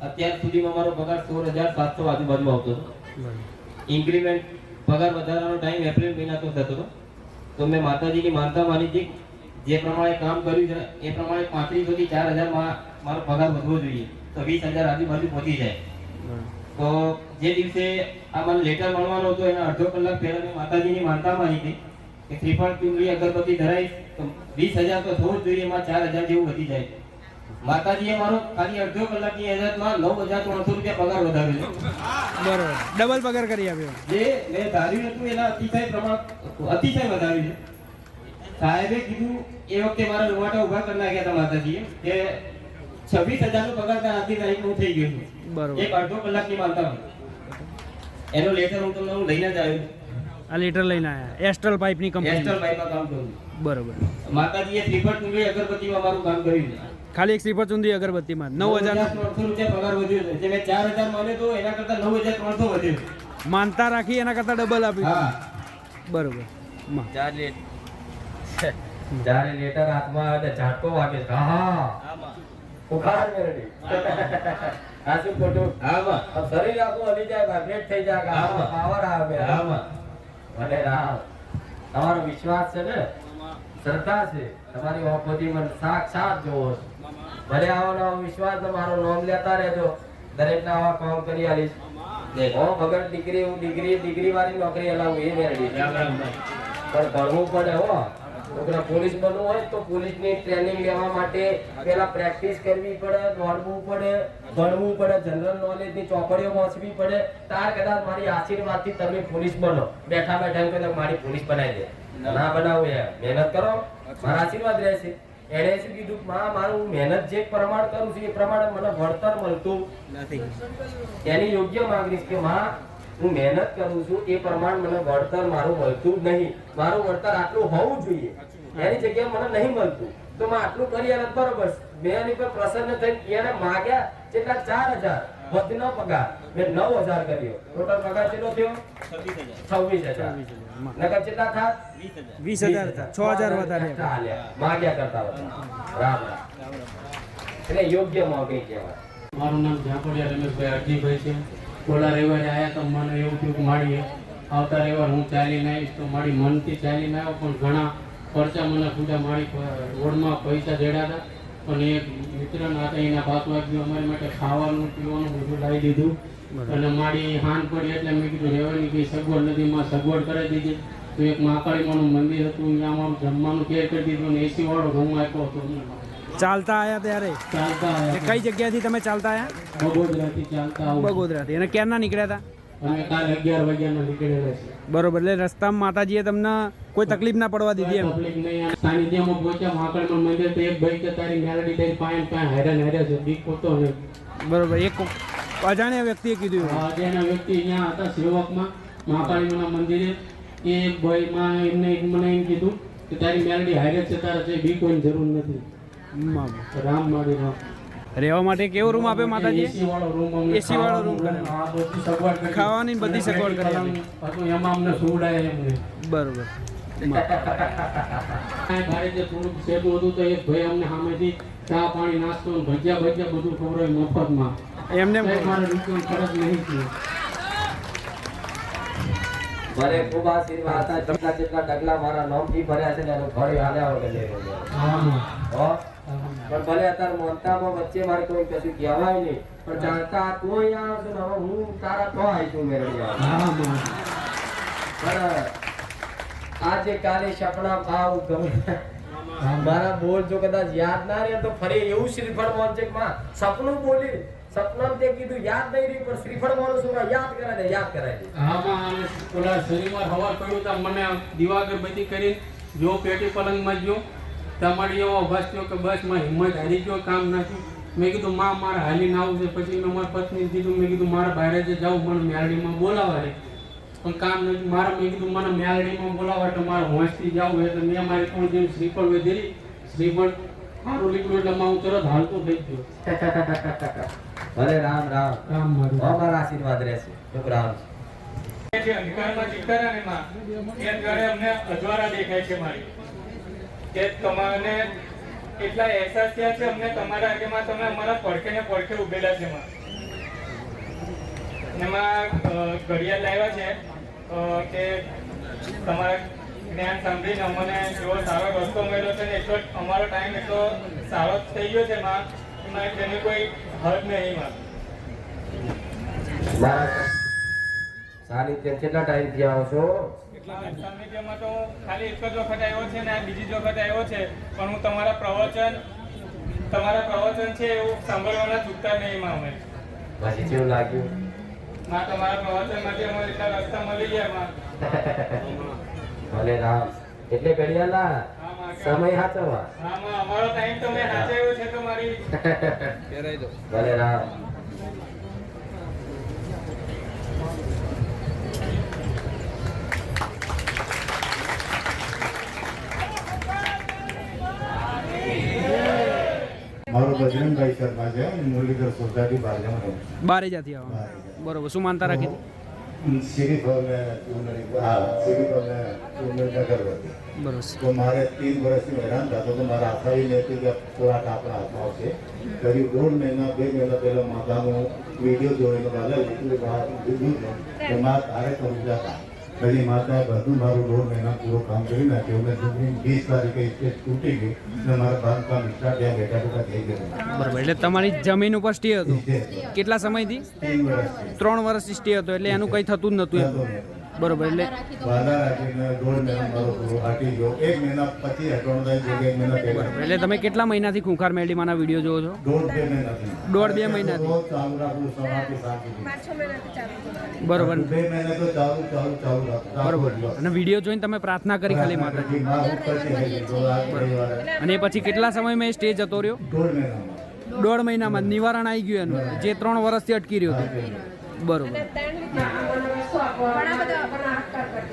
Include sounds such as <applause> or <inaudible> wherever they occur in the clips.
અત્યાર સુધીમાં મારો પગાર સોળ હજાર સાતસો આજુબાજુ આવતો હતો. ઇન્ક્રીમેન્ટ પગાર વધારવાનો ટાઈમ એપ્રિલ મહિના તો થતો હતો. તો મેં માતાજીની માનતા માની હતી જે પ્રમાણે કામ કર્યું છે એ પ્રમાણે પાંત્રીસોથી ચાર હજારમાં મારો પગાર વધવો જોઈએ. તો વીસ હજાર આજુબાજુ પહોંચી જાય. તો જે દિવસે આ મને લેટર મળવાનો હતો એના અડધો કલાક પહેલાં મેં માતાજીની માનતા માની હતી કે ત્રિફળ ચુંગળી અગરબત્તી ધરાય તો વીસ હજાર તો થવું જ જોઈએ એમાં ચાર હજાર જેવું વધી જાય. માતાજીએ મારો ખાલી અડધો કલાકની હજારમાં નવ હજાર ત્રણસો રૂપિયા પગાર વધાર્યો બરોબર. ડબલ પગાર કરી આપ્યો. જે મેં ધાર્યું હતું એના અતિશય પ્રમાણ અતિશય વધાર્યું છે. સાહેબે કીધું એ વખતે મારા રૂવાટા ઊભા કરી નાખ્યા હતા માતાજીએ કે છવ્વીસ હજારનો પગાર ત્યાં આજની હું થઈ ગયો છું. બરોબર. એક અડધો કલાકની માનતા એનો લેટર હું તમને હું લઈને જ આવ્યો. આ લેટર લઈને આવ્યા એસ્ટ્રલ પાઇપની કંપની એસ્ટ્રલ પાઇપમાં કામ કરું બરોબર. માતાજીએ ચૂંટણી અગરબત્તીમાં મારું કામ કર્યું. ખાલી એક શ્રીફળ ચુંદરી અગરબત્તીમાં. નવ હજાર ત્રણસો રૂપિયા પગાર વધ્યો છે. જે મેં ચાર હજાર માન્યો તો એના કરતા નવ હજાર ત્રણસો વધ્યો માનતા રાખી એના કરતાં ડબલ આપી. હા. બરોબર. ચાર લેટ ચાર લેટર હાથમાં આવે ઝાટકો વાગે છે. હા ઉખાડ મેળવી આ ખોટું. આમાં. શરીર આખું હલી જાય વાઇબ્રેટ થઈ જાય કે પાવર આવે. આમાં. ભલે રામ તમારો વિશ્વાસ છે ને? શ્રદ્ધા છે. તમારી ઓપોથી મને સાક્ષાત જોવો છે. ભલે આવો નવો વિશ્વાસ મારો નામ લેતા રહેજો. દરેક ના આવા કામ કરી આલીશ. હું વગર ડિગ્રી હું ડિગ્રી ડિગ્રી વાળી નોકરી હલાવું એ મેળવી. પણ ભણવું પડે હો. છોકરા પોલીસ બનવું હોય તો પોલીસની ટ્રેનિંગ લેવા માટે પેલા પ્રેક્ટિસ કરવી પડે દોડવું પડે ભણવું પડે જનરલ નોલેજની ચોપડીઓ વાંચવી પડે. તાર કદાચ મારી આશીર્વાદથી તમે પોલીસ બનો. બેઠા બેઠા કહે મારી પોલીસ બનાવી દે. ના બનાવું યાર મહેનત કરો. મારા આશીર્વાદ રહેશે. એણે શું કીધું? માં મારું મહેનત જે પ્રમાણ કરું છું એ પ્રમાણે મને વળતર મળતું એની યોગ્ય માંગણી કે માં હું મહેનત કરું છું એ પ્રમાણે મને વળતર મારું મળતું જ નહીં. મારું વળતર આટલું હોવું જોઈએ. એની જગ્યાએ મને નહીં મળતું. તો માં આટલું કરી અને બરોબર. મેં એની પર પ્રસન્ન થઈ એને માગ્યા જેટલા ચાર હજાર. વધનો પગાર. મેં નવ હજાર કર્યો ટોટલ પગાર કેટલો થયો? છવ્વીસ હજાર. નગર કેટલા થા? વીસ હજાર. છ હજાર વધારે. માગ્યા કરતા વધારે રામ રામ. એટલે યોગ્ય મોગી કહેવાય. મારું નામ ઝાંપડિયા રમેશભાઈ અરજીભાઈ છે. ઓલા રવિવારે આવ્યા તો મને એવું થયું કે મારી આવતા રવિવાર હું ચાલીને આવીશ તો મારી મનથી ચાલીને આવ્યો પણ ઘણા ખર્ચા મને ખુદા મારી રોડમાં પૈસા જડ્યા હતા. પણ એક મિત્ર હતા એના પાસ વાગ્યું અમારી માટે ખાવાનું પીવાનું બધું લાવી દીધું. અને મારી હાન પડી એટલે મેં કીધું રહેવાની કઈ સગવડ નથી માં સગવડ કરી દીધી. તો એક મહાકાળીમાનું મંદિર હતું ત્યાં અમારું જમવાનું કેર કરી દીધું અને એસી વાળો રૂમ આપ્યો હતો ચાલતા આયા ત્યારે? ચાલતા આયા. કઈ જગ્યાથી તમે ચાલતા આયા? બગોદરાથી ચાલતા બગોદરાથી. અને ક્યારના નીકળ્યા હતા? અમે કાલે અગિયાર વાગ્યાના નીકળેલા છે. બરોબર એટલે રસ્તામાં માતાજીએ તમને કોઈ તકલીફ ના પડવા દીધી એમ? પબ્લિક નહીં સાનિધ્યમાં પહોંચ્યા મહાકાળમાં મંદિર તો એક ભાઈ કે તારી મેલડી તારી પાસે પાસે હેરાન હેરા છે બીક હોતો ને બરોબર એક અજાણ્યા વ્યક્તિએ કીધું અજાણ્યા વ્યક્તિ અહીંયા હતા સેવકમાં મહાકાળીના મંદિરે. એ ભાઈમાં એમને મને એમ કીધું કે તારી મેલડી હારે છે તારે છે બી કોઈ જરૂર નથી. રામ મારી રામ. રહેવા માટે કેવો રૂમ આપે માતાજી એસી વાળો રૂમ ખાવાનું, બધી સગવડ કરી. એમને બરોબર. <laughs> કાંઈ ભારે જે થોડુંક સેટું હતું તો એક ભાઈ અમને સામેથી ચા પાણી નાસ્તો ભજીયા ભજીયા બધું ખવડાવ્યું મફતમાં. એમને મારે રૂપિયાનો ખર્ચ નહીં થયો. મને ખૂબ આશીર્વાદ હતા. જેટલા જેટલા ડગલા મારા નામથી ભર્યા છે ને હાલ્યા વગર હો? પણ ભલે અત્યારે મોનતામાં વચ્ચે મારે કોઈ કશું કહેવાય નહીં પણ જાણતા કોઈ આવશે હવે હું તારા તો આવીશું મેળવી આવવા. હા માં. પણ આજે કાલે સપના ભાવ ગમે મારા બોલ જો કદાચ યાદ ના રહે તો ફરી એવું શ્રીફળ મોન છે કે માં સપનું બોલી સપનામાં તે કીધું યાદ નહીં રહ્યું પણ શ્રીફળ મોન શું યાદ કરાય દે યાદ કરાય દે હા માં અને શરીરમાં હવા પડ્યું તો મને દિવાગર બધી કરી જો પેટી પલંગમાં ગયો તમારી એવો બસ થયો કે બસમાં હિંમત હારી ગયો કામ નથી મેં કીધું માં મારે હાલીને આવું છે. પછી મેં મારા પત્નીને કીધું મેં કીધું મારા બહાર જ જાઉં મને મેળડીમાં બોલાવા છે પણ કામ નથી મારે મેં કીધું મને મેળડીમાં બોલાવા તો મારે હોંશથી જાવું એટલે મેં મારી કોઈ જેમ શ્રીફળ વધેરી શ્રીફળ મારું લીકડું એટલે હું તરત હાલતો થઈ ગયો. અરે રામ રામ. રામ મારું. અમારા આશીર્વાદ રહેશે. રામ. જે અંધકારમાં રહ્યા ને એમાં, એ અમને અજવારા દેખાય છે મારી. કે તમારે એટલા અહેસાસ થયા છે અમને તમારા આગેમાં, તમે અમારા પડખે ને પડખે ઉભેલા છે એમાં. એમાં ઘડિયાળ લાવ્યા છે કે તમારા જ્ઞાન સાંભળીને અમને એવો સારો રસ્તો મળ્યો છે ને એટલો અમારો ટાઈમ એટલો સારો થઈ ગયો છે એમાં એમાં તેની કોઈ હદ નહીં સારી સાનિધ્ય કેટલા ટાઈમથી આવો છો સાનિધ્યમાં તો ખાલી એક જ વખત આવ્યો છે ને આ બીજી જ વખત આવ્યો છે. પણ હું તમારા પ્રવચન તમારા પ્રવચન છે એવું સાંભળવાના ચૂકતા નહીં એમાં અમે. પછી કેવું લાગ્યું? માં તમારા પ્રવચનમાંથી અમારે એટલા રસ્તા મળી ગયા <laughs> ભલે રામ. એટલે ઘડિયાળના સમય સાચવવા અમારો ટાઈમ તો મેં સાચવ્યો છે તમારી <laughs> ભલે રામ. મારો બજરંગભાઈ શર્મા છે મુરલીધર સોસાયટી બારગામ રહું બારેજાથી આવો. બરોબર. શું માનતા રાખી શરીફ અને હા બરોબર. તો મારે ત્રણ વર્ષથી હેરાન થતો તો મારા આખાઈને હતું કે થોડાક આપણા હાથમાં આવશે. કરીબ દોઢ મહિના બે મહિના પહેલાં માતાનું વીડિયો જોયેલો દાદા એટલું બહાર દીધું ને કે તારે કરવું હતા. પછી માતાએ બધું મારું દોઢ મહિના પૂરો કામ કરી નાખ્યું મેં જૂની વીસ તારીખે સ્ટેજ તૂટી ગઈ અને મારા બાંધકામ સ્ટાર્ટ ત્યાં બેઠા બેઠા થઈ ગયું. બરાબર એટલે તમારી જમીન ઉપર સ્ટે હતો? કેટલા સમયથી? ત્રણ વર્ષથી. સ્ટે હતો એટલે એનું કંઈ થતું જ નહોતું. બરોબર એટલે વાદા રાખીને દોઢ મહિના મારો પૂરો હાટી ગયો. એક મહિના પછી અકાઉન્ટ થાય છે એક મહિના પહેલા. એટલે તમે કેટલા મહિનાથી ખૂંખાર મેરડીમાંના વીડિયો જોવો છો? દોઢ બે મહિનાથી. બરોબર. બે મહિના તો ચાલુ ચાલુ ચાલુ રાખું. રાત બરોબર. અને વીડિયો જોઈને તમે પ્રાર્થના કરી ખાલી માતાજી અને એ પછી કેટલા સમયમાં એ સ્ટેજ જતો રહ્યો? દોઢ મહિનામાં. દોઢ મહિનામાં. જ નિવારણ આવી ગયું એનું. જે ત્રણ વર્ષથી અટકી રહ્યું હતો. બરોબર. ઘણા બધા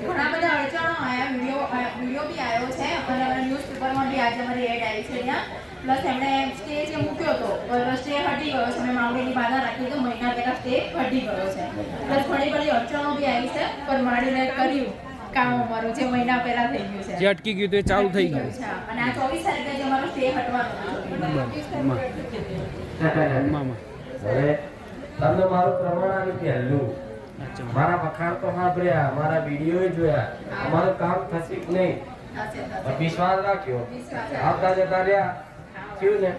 ઘણા બધા અડચણો આયા વીડિયો વીડિયો બી આવ્યો છે. અને ન્યૂઝપેપરમાં બી આજે અમારી એડ આવી છે અહીંયા. પ્લસ એમણે સ્ટે જે મૂક્યો હતો સ્ટે હટી ગયો છે. મેં બાધા રાખી તો મહિના પહેલાં સ્ટે હટી ગયો છે. પ્લસ ઘણી બધી અડચણો બી આવી છે. પણ માડીને કર્યું કામ અમારું જે મહિના પહેલા થઈ ગયું છે. જે અટકી ગયું તો એ ચાલુ થઈ ગયું. છે અને આ ચોવીસ તારીખે જે અમારો સ્ટે હટવાનો મામા. તમને મારું પ્રમાણ આવ્યું પહેલું મારા વખાણ તો સાંભળ્યા મારા વીડિયો જોયા. અમારું કામ થશે કે નહીં? વિશ્વાસ રાખ્યો આવતા જતા રહ્યા. થયું ને?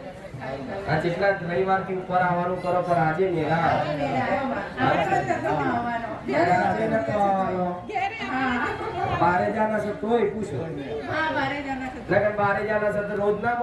આ જેટલા રવિવારથી ઉપર આવવાનું કરો પણ આજે મેળા. આજે આવવાનો. બારે જાના છો તોય પૂછો. બારે જાના છો. તો રોજ ના